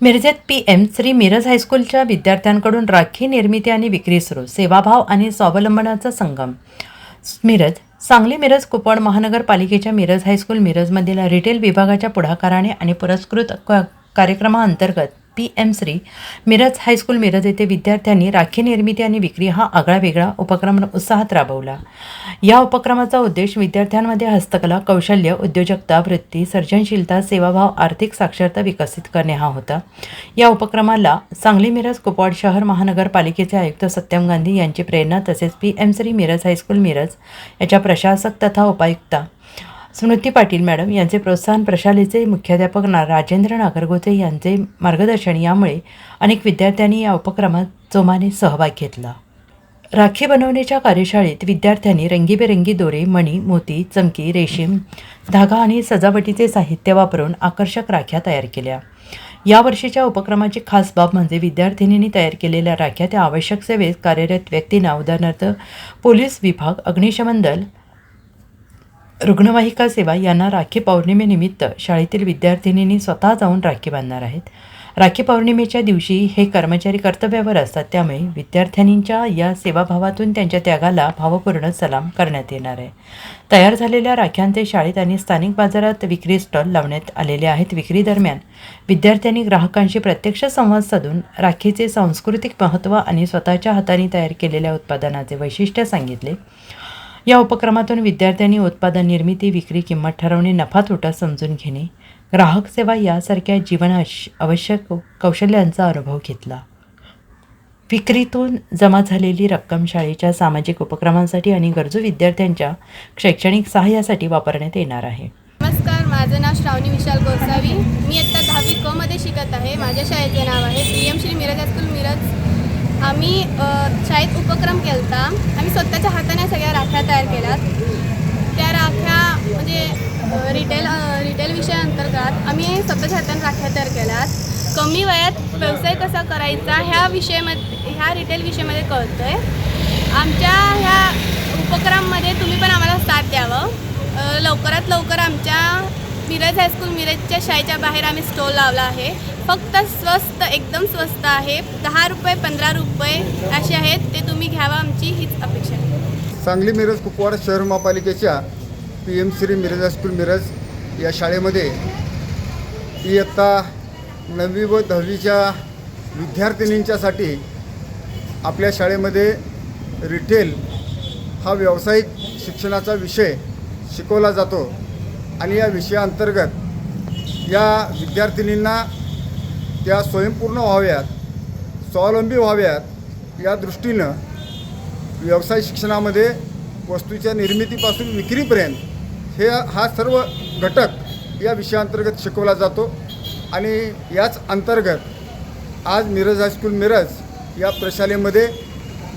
मिरजेत P M Shri Miraj हायस्कूलच्या विद्यार्थ्यांकडून राखी निर्मिती आणि विक्री सुरू सेवाभाव आणि स्वावलंबनाचा संगम. मिरज सांगली मिरज कुपवाड महानगरपालिकेच्या मिरज हायस्कूल मिरजमधील रिटेल विभागाच्या पुढाकाराने आणि पुरस्कृत कार्यक्रमाअंतर्गत P M Shri Miraj high school Miraj येथे विद्यार्थ्यांनी राखी निर्मिती आणि विक्री हा आगळा वेगळा उपक्रम उत्साहात राबवला. या उपक्रमाचा उद्देश विद्यार्थ्यांमध्ये हस्तकला कौशल्य उद्योजकता वृत्ती सर्जनशीलता सेवाभाव आर्थिक साक्षरता विकसित करणे हा होता. या उपक्रमाला सांगली मिरज कुपवाड शहर महानगरपालिकेचे आयुक्त सत्यम गांधी यांची प्रेरणा तसेच P M Shri Miraj high school Miraj याच्या प्रशासक तथा उपायुक्ता स्मृती पाटील मॅडम यांचे प्रोत्साहन प्रशालेचे मुख्याध्यापक ना राजेंद्र नागरगोचे यांचे मार्गदर्शन यामुळे अनेक विद्यार्थ्यांनी या उपक्रमात जोमाने सहभाग घेतला. राखी बनवण्याच्या कार्यशाळेत विद्यार्थ्यांनी रंगीबेरंगी दोरे मणी मोती चमकी रेशीम धागा आणि सजावटीचे साहित्य वापरून आकर्षक राख्या तयार केल्या. यावर्षीच्या उपक्रमाची खास बाब म्हणजे विद्यार्थिनींनी तयार केलेल्या राख्या त्या आवश्यक सेवेत कार्यरत व्यक्तींना उदाहरणार्थ पोलीस विभाग अग्निशमन दल रुग्णवाहिका सेवा यांना राखी पौर्णिमेनिमित्त शाळेतील विद्यार्थिनींनी स्वतः जाऊन राखी बांधणार आहेत. राखी पौर्णिमेच्या दिवशी हे कर्मचारी कर्तव्यावर असतात त्यामुळे विद्यार्थ्यांनींच्या या सेवाभावातून त्यांच्या त्यागाला भावपूर्ण सलाम करण्यात येणार आहे. तयार झालेल्या राख्यांचे शाळेत आणि स्थानिक बाजारात विक्री स्टॉल लावण्यात आलेले आहेत. विक्री दरम्यान विद्यार्थ्यांनी ग्राहकांशी प्रत्यक्ष संवाद साधून राखीचे सांस्कृतिक महत्त्व आणि स्वतःच्या हाताने तयार केलेल्या उत्पादनाचे वैशिष्ट्य सांगितले. या उपक्रमातून विद्यार्थ्यांनी उत्पादन निर्मिती विक्री किंमत ठरवणे नफा तोटा समजून घेणे ग्राहक सेवा यासारख्या जीवन आवश्यक कौशल्यांचा अनुभव घेतला. विक्रीतून जमा झालेली रक्कम शाळेच्या सामाजिक उपक्रमांसाठी आणि गरजू विद्यार्थ्यांच्या शैक्षणिक सहाय्यासाठी वापरण्यात येणार आहे. नमस्कार माझं नाव श्रावणी विशाल गोसावी. मी आत्ता दहावी क मध्ये शिकत आहे. माझ्या शाळेचे नाव आहे P M Shri Miraj high school Miraj. आम्ही शाळेत उपक्रम केला मी स्वतःच्या हाताने सगळ्या राख्या तयार केल्यात. त्या राख्या म्हणजे रिटेल रिटेल विषया रिटेल विषयाअंतर्गत आम्ही स्वतःच्या हाताने राख्या तयार केल्यात. कमी वयात व्यवसाय कसा करायचा ह्या विषयामध्ये ह्या रिटेल विषयामध्ये कळतं आहे आमच्या ह्या उपक्रममध्ये तुम्ही पण आम्हाला साथ द्यावं. लवकरात लवकर आमच्या मिरज हायस्कूल मिरजच्या शाळेच्या बाहेर आम्ही स्टॉल लावला आहे. फक्त स्वस्त एकदम स्वस्त आहे. दहा रुपये पंधरा रुपये असे आहेत. ते तुम्ही घ्यावं आमची हीच अपेक्षा आहे. सांगली मिरज कुपवाड शहर महापालिकेच्या P M Shri Miraj high school Miraj या शाळेमध्ये इयत्ता नववी व दहावीच्या विद्यार्थिनींच्यासाठी आपल्या शाळेमध्ये रिटेल हा व्यावसायिक शिक्षणाचा विषय शिकवला जातो. आणि या विषयाअंतर्गत या विद्यार्थिनींना त्या स्वयंपूर्ण व्हाव्यात स्वावलंबी व्हाव्यात या दृष्टीनं व्यवसाय शिक्षणामध्ये वस्तूच्या निर्मितीपासून विक्रीपर्यंत हे हा सर्व घटक या विषयाअंतर्गत शिकवला जातो. आणि याच अंतर्गत आज मिरज हायस्कूल मिरज या प्रशालेमध्ये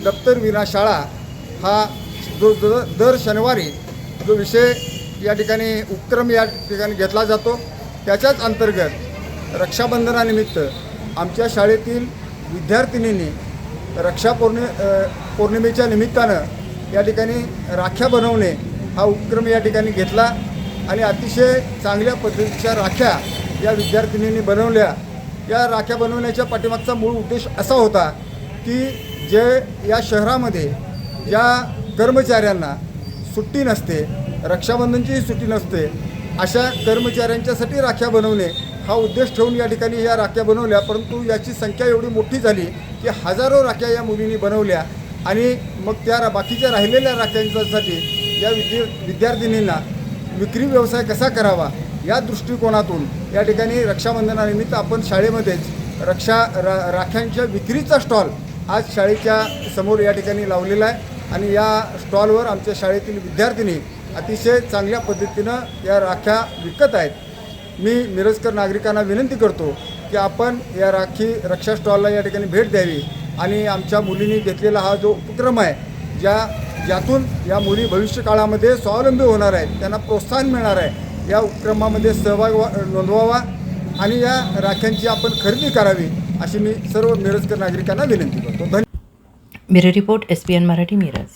दप्तरविना शाळा हा जो जो दर शनिवारी जो विषय या ठिकाणी उपक्रम या ठिकाणी घेतला जातो. त्याच्याच अंतर्गत रक्षाबंधनानिमित्त आमच्या शाळेतील विद्यार्थिनींनी रक्षा पौर्णि पौर्णिमेच्या निमित्तानं या ठिकाणी राख्या बनवणे हा उपक्रम या ठिकाणी घेतला आणि अतिशय चांगल्या पद्धतीच्या राख्या या विद्यार्थिनींनी बनवल्या. या राख्या बनवण्याच्या पाठीमागचा मूळ उद्देश असा होता की जे या शहरामध्ये ज्या कर्मचाऱ्यांना सुट्टी नसते रक्षाबंधनचीही सुट्टी नसते अशा कर्मचाऱ्यांच्यासाठी राख्या बनवणे हा उद्देश ठेवून या ठिकाणी या राख्या बनवल्या परंतु याची संख्या एवढी मोठी झाली की हजारो राख्या या मुलींनी बनवल्या आणि मग त्या रा- बाकीच्या राहिलेल्या राख्यांसाठी या विद्या विद्यार्थिनींना विक्री व्यवसाय कसा करावा या दृष्टिकोनातून या ठिकाणी रक्षाबंधनानिमित्त आपण शाळेमध्येच रक्षा रा राख्यांच्या विक्रीचा स्टॉल आज शाळेच्या समोर या ठिकाणी लावलेला आहे आणि या स्टॉलवर आमच्या शाळेतील विद्यार्थिनी अतिशय चांगल्या पद्धतीनं या राख्या विकत आहेत. मी मिरजकर नागरिकांना विनंती करतो की आपण या राखी रक्षा स्टॉलला या ठिकाणी भेट द्यावी आणि आमच्या मुलींनी घेतलेला हा जो उपक्रम आहे ज्या ज्यातून या मुली भविष्य काळामध्ये स्वावलंबी होणार आहेत त्यांना प्रोत्साहन मिळणार आहे या उपक्रमामध्ये सहभाग नोंदवावा आणि या राख्यांची आपण खरेदी करावी अशी मी सर्व मिरजकर नागरिकांना विनंती करतो. धन्यवाद bureau report S P N Marathi Miraj.